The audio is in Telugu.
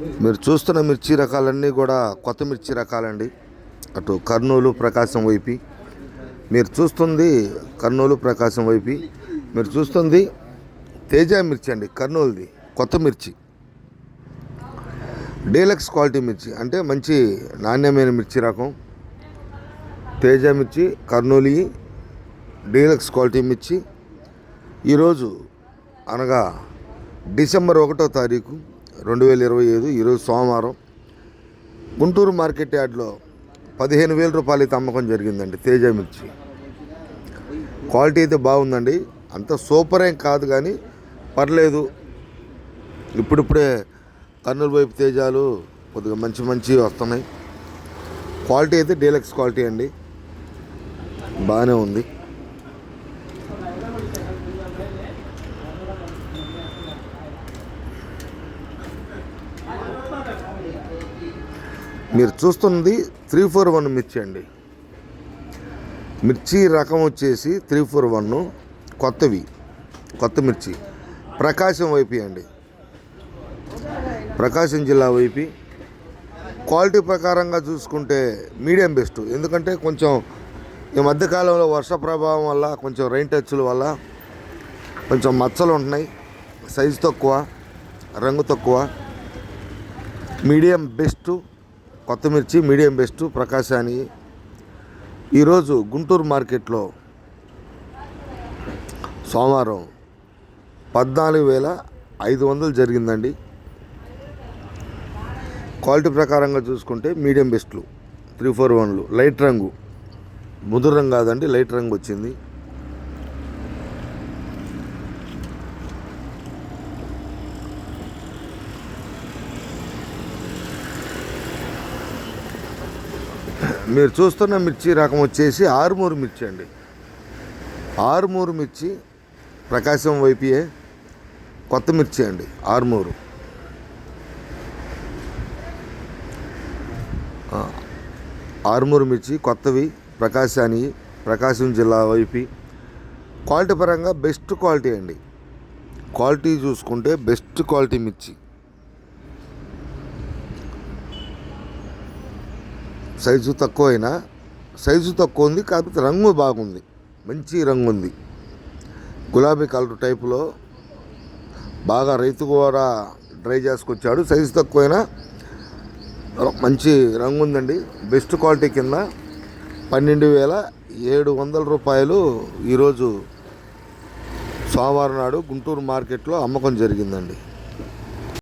మీరు చూస్తున్న మిర్చి రకాలన్నీ కూడా కొత్త మిర్చి రకాలండి. అటు కర్నూలు ప్రకాశం వైపు. మీరు చూస్తుంది కర్నూలు ప్రకాశం వైపు. మీరు చూస్తుంది తేజ మిర్చి అండి కర్నూలుది కొత్త మిర్చి. డీలక్స్ క్వాలిటీ మిర్చి అంటే మంచి నాణ్యమైన మిర్చి రకం. తేజ మిర్చి కర్నూలు డీలక్స్ క్వాలిటీ మిర్చి. ఈరోజు అనగా డిసెంబర్ ఒకటో తారీఖు రెండు వేల ఇరవై ఐదు ఈరోజు సోమవారం గుంటూరు మార్కెట్ యార్డ్లో పదిహేను వేల రూపాయలకి అమ్మకం జరిగిందండి తేజ మిర్చి. క్వాలిటీ అయితే బాగుందండి అంత సూపర్ ఏం కాదు కానీ పర్లేదు. ఇప్పుడిప్పుడే కర్నూలు వైపు తేజాలు కొద్దిగా మంచి మంచి వస్తున్నాయి. క్వాలిటీ అయితే డీలక్స్ క్వాలిటీ అండి బాగానే ఉంది. మీరు చూస్తున్నది త్రీ ఫోర్ వన్ మిర్చి అండి. మిర్చి రకం వచ్చేసి త్రీ ఫోర్ వన్ కొత్తవి కొత్త మిర్చి. ప్రకాశం వైపు అండి. ప్రకాశం జిల్లా వైపు. క్వాలిటీ ప్రకారంగా చూసుకుంటే మీడియం బెస్ట్. ఎందుకంటే కొంచెం ఈ మధ్యకాలంలో వర్ష ప్రభావం వల్ల కొంచెం రైన్ టచ్ల వల్ల కొంచెం మచ్చలు ఉంటున్నాయి. సైజు తక్కువ రంగు తక్కువ. Medium best. కొత్తమిర్చి మీడియం బెస్ట్ ప్రకాశాని. ఈరోజు గుంటూరు మార్కెట్లో సోమవారం పద్నాలుగు వేల ఐదు వందలు జరిగిందండి. క్వాలిటీ ప్రకారంగా చూసుకుంటే మీడియం బెస్ట్లు త్రీ ఫోర్ వన్లు. లైట్ రంగు ముదురు రంగు కాదండి లైట్ రంగు వచ్చింది. మీరు చూస్తున్న మిర్చి రకం వచ్చేసి ఆరుమూరు మిర్చి అండి. ఆరుమూరు మిర్చి ప్రకాశం వైపుయే కొత్త మిర్చి అండి ఆరుమూరు. ఆరుమూరు మిర్చి కొత్తవి ప్రకాశాని ప్రకాశం జిల్లా వైపు. క్వాలిటీ పరంగా బెస్ట్ క్వాలిటీ అండి. క్వాలిటీ చూసుకుంటే బెస్ట్ క్వాలిటీ మిర్చి. సైజు తక్కువైనా సైజు తక్కువ ఉంది కాకపోతే రంగు బాగుంది. మంచి రంగు ఉంది గులాబీ కలర్ టైపులో బాగా రైతు కూడా డ్రై చేసుకొచ్చాడు. సైజు తక్కువైనా మంచి రంగు ఉందండి బెస్ట్ క్వాలిటీ కింద పన్నెండు వేల ఏడు వందల రూపాయలు ఈరోజు సోమవారం నాడు గుంటూరు మార్కెట్లో అమ్మకం జరిగిందండి.